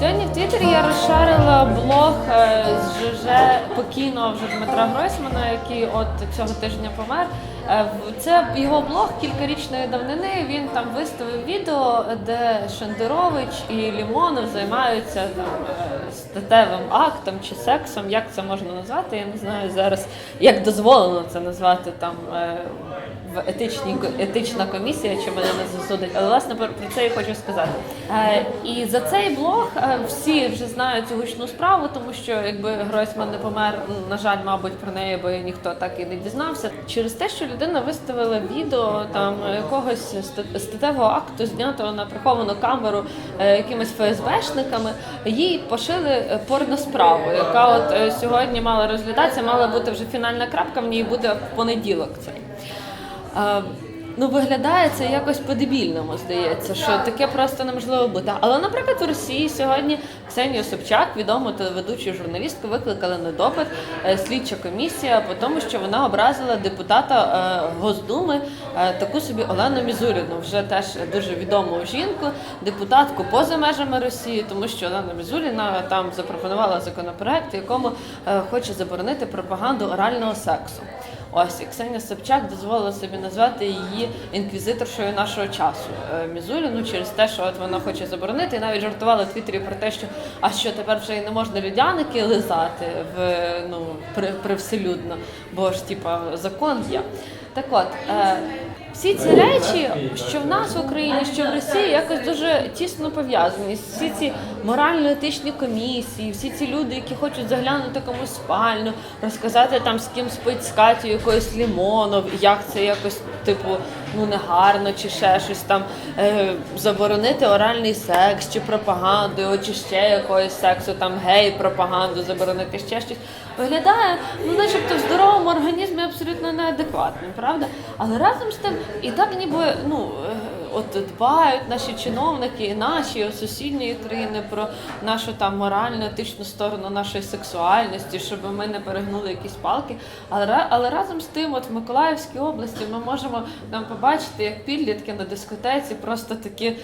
Сьогодні в Твіттері я розшарила блог е, з ЖЖ покійного вже Дмитра Гройсмана, який от цього тижня помер. Е, Це його блог кількарічної давнини. Він там виставив відео, де Шендерович і Лімонов займаються там е, статевим актом чи сексом. Як це можна назвати? Я не знаю зараз, як дозволено це назвати там. е, в етичній етична комісія, чи мене не засудить, але власне про це я хочу сказати. І за цей блог всі вже знають цю гучну справу, тому що якби Гройсман не помер, на жаль, мабуть, про неї би ніхто так і не дізнався. Через те, що людина виставила відео там якогось статевого акту, знятого на приховану камеру е, якимись ФСБшниками, їй пошили е, порносправу, яка от е, сьогодні мала розглядатися, мала бути вже фінальна крапка, в ній буде в понеділок цей. Ну, виглядає це якось по-дебільному, здається, що таке просто неможливо бути. Але, наприклад, в Росії сьогодні Ксенію Собчак, відому телеведучу журналістку, викликали на допит е, слідча комісія по тому, що вона образила депутата е, Госдуми, е, таку собі Олену Мізуліну, вже теж дуже відому жінку, депутатку поза межами Росії, тому що Олена Мізуліна там запропонувала законопроект, в якому хоче заборонити пропаганду орального сексу. Ось і Ксенія Собчак дозволила собі назвати її інквізиторшою нашого часу е, Мізуліну через те, що от вона хоче заборонити, і навіть жартувала в Твіттері про те, що а що тепер вже не можна людяники лизати в ну при, привселюдно, бо ж типа закон є. Так от. Е, всі ці речі, що в нас в Україні, що в Росії, якось дуже тісно пов'язані. Всі ці морально-етичні комісії, всі ці люди, які хочуть заглянути комусь спальню, розказати там з ким спить з Катю якоюсь Лімонов, як це якось типу ну негарно, чи ще щось там е, заборонити оральний секс, чи пропаганду, чи ще якогось сексу, там гей, пропаганду, заборонити ще щось. Виглядає, ну начебто організмі абсолютно неадекватним, правда? Але разом з тим і так ніби ну. От дбають наші чиновники і наші і сусідньої країни про нашу там моральну, етичну сторону нашої сексуальності, щоб ми не перегнули якісь палки. Але, але разом з тим, от в Миколаївській області ми можемо там побачити, як підлітки на дискотеці просто таки е,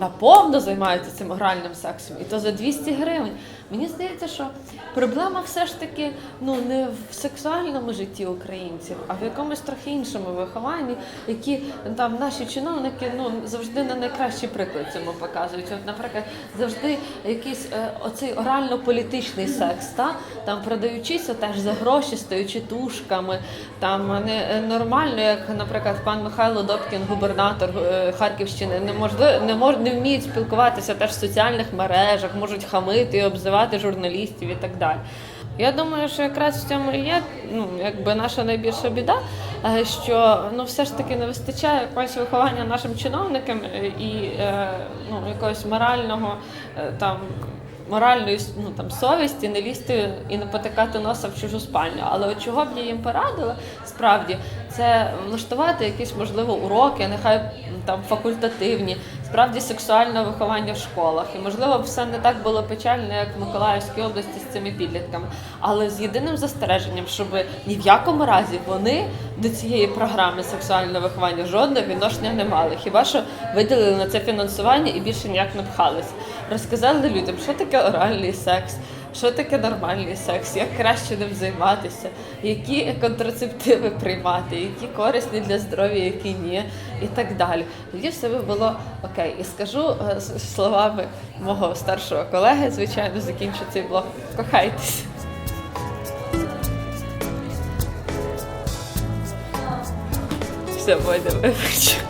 наповно займаються цим оральним сексом, і то за 200 гривень. Мені здається, що проблема все ж таки ну не в сексуальному житті українців, а в якомусь трохи іншому вихованні, які там наші чиновники ну завжди не найкращий приклад цьому показують. От, наприклад, завжди якийсь е, оцей орально-політичний секс, та там продаючися теж за гроші, стаючи тушками, там не е, нормально, як, наприклад, пан Михайло Добкін, губернатор е, Харківщини, не можливо, не мож, не вміють спілкуватися теж в соціальних мережах, можуть хамити і обзивати журналістів і так далі. Я думаю, що якраз в цьому і є ну, якби наша найбільша біда, що ну все ж таки не вистачає якогось виховання нашим чиновникам е, і е, ну, якогось морального е, там. Моральної ну, там, совісті не лізти і не потикати носа в чужу спальню. Але от чого б я їм порадила, справді, це влаштувати якісь можливо уроки, нехай там факультативні, справді сексуальне виховання в школах. І можливо все не так було печально, як в Миколаївській області з цими підлітками. Але з єдиним застереженням, щоб ні в якому разі вони до цієї програми сексуального виховання жодного відношення не мали. Хіба що виділили на це фінансування і більше ніяк не пхались. Розказали людям, що таке оральний секс. Що таке нормальний секс, як краще ним займатися, які контрацептиви приймати, які корисні для здоров'я, які ні, і так далі. Тоді все було окей. І скажу е, словами мого старшого колеги, звичайно, закінчу цей блог. Кохайтесь. Все, вибач.